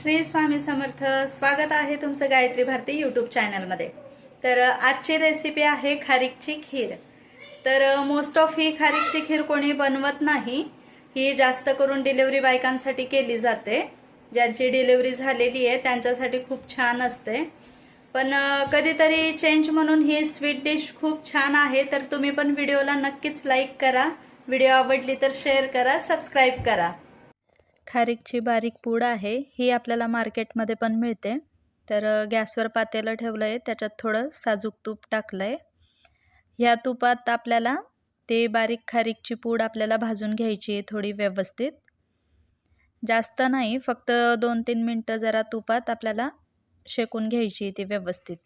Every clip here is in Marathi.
श्री स्वामी समर्थ स्वागत आहे तुमचं गायत्री भारती युट्यूब चॅनलमध्ये तर आजची रेसिपी आहे खारीकची खीर. तर मोस्ट ऑफ ही खारीकची खीर कोणी बनवत नाही ही जास्त करून डिलिव्हरी बायकांसाठी केली जाते. ज्यांची डिलिव्हरी झालेली आहे त्यांच्यासाठी खूप छान असते. पण कधीतरी चेंज म्हणून ही स्वीट डिश खूप छान आहे तर तुम्ही पण व्हिडिओला नक्कीच लाईक करा. व्हिडिओ आवडली तर शेअर करा सबस्क्राईब करा. खारीकची बारीक पूड आहे ही आपल्याला मार्केटमध्ये पण मिळते. तर गॅसवर पातेलं ठेवलं आहे त्याच्यात थोडं साजूक तूप टाकलं आहे ह्या तुपात आपल्याला ते बारीक खारीकची पूड आपल्याला भाजून घ्यायची आहे थोडी व्यवस्थित. जास्त नाही फक्त दोन तीन मिनटं जरा तुपात आपल्याला शेकून घ्यायची ती व्यवस्थित.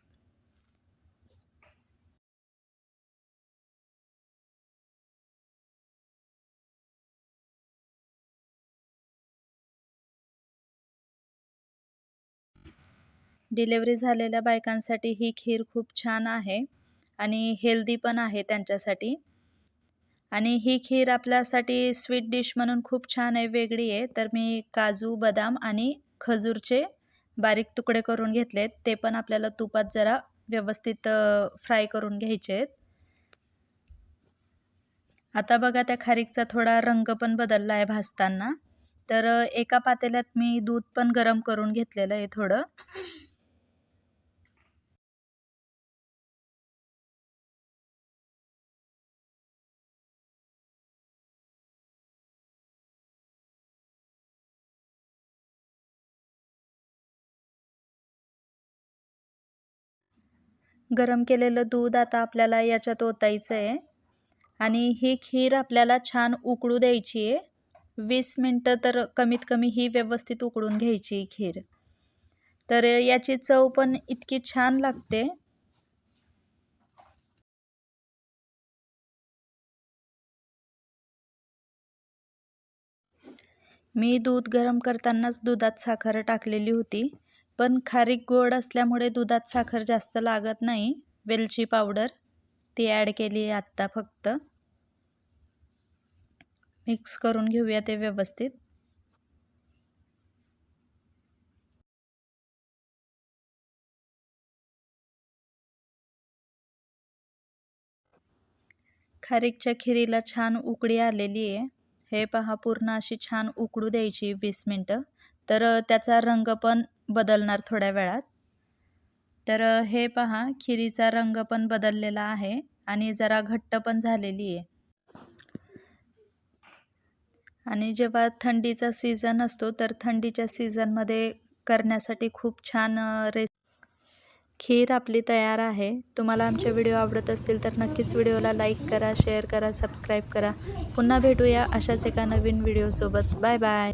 डिलेवरी झालेल्या बायकांसाठी ही खीर खूप छान आहे आणि हेल्दी पण आहे त्यांच्यासाठी. आणि ही खीर आपल्यासाठी स्वीट डिश म्हणून खूप छान आहे वेगळी आहे. तर मी काजू बदाम आणि खजूरचे बारीक तुकडे करून घेतलेत. ते पण आपल्याला तुपात जरा व्यवस्थित फ्राय करून घ्यायचे आहेत. आता बघा त्या खारीकचा थोडा रंग पण बदलला आहे भाजताना. तर एका पातेल्यात मी दूध पण गरम करून घेतलेलं आहे थोडं. गरम केलेलं दूध आता आपल्याला याच्यात ओतायचं आहे. आणि ही खीर आपल्याला छान उकळू द्यायची आहे. वीस मिनटं तर कमीत कमी ही व्यवस्थित उकळून घ्यायची खीर. तर याची चव पण इतकी छान लागते. मी दूध गरम करतानाच दुधात साखर टाकलेली होती. पण खारीक गोड असल्यामुळे दुधात साखर जास्त लागत नाही. वेलची पावडर ती ॲड केली आहे आत्ता फक्त. मिक्स करून घेऊया ते व्यवस्थित. खारीकच्या खिरीला छान उकडी आलेली आहे. हे पहा पूर्ण अशी छान उकडू द्यायची वीस मिनटं. तर त्याचा रंग पण बदलणार थोड्या वेळात. तर हे पहा खिरीचा रंग पण बदललेला आहे आणि जरा घट्ट पण झालेली आहे. आणि जेव्हा थंडीचा सीझन असतो तर थंडीच्या सीझनमध्ये करण्यासाठी खूप छान रेस रे खीर आपली तयार आहे. तुम्हाला आमचे व्हिडिओ आवडत असतील तर नक्कीच व्हिडिओला लाईक करा शेअर करा सबस्क्राईब करा. पुन्हा भेटूया अशाच एका नवीन व्हिडिओसोबत. Bye bye.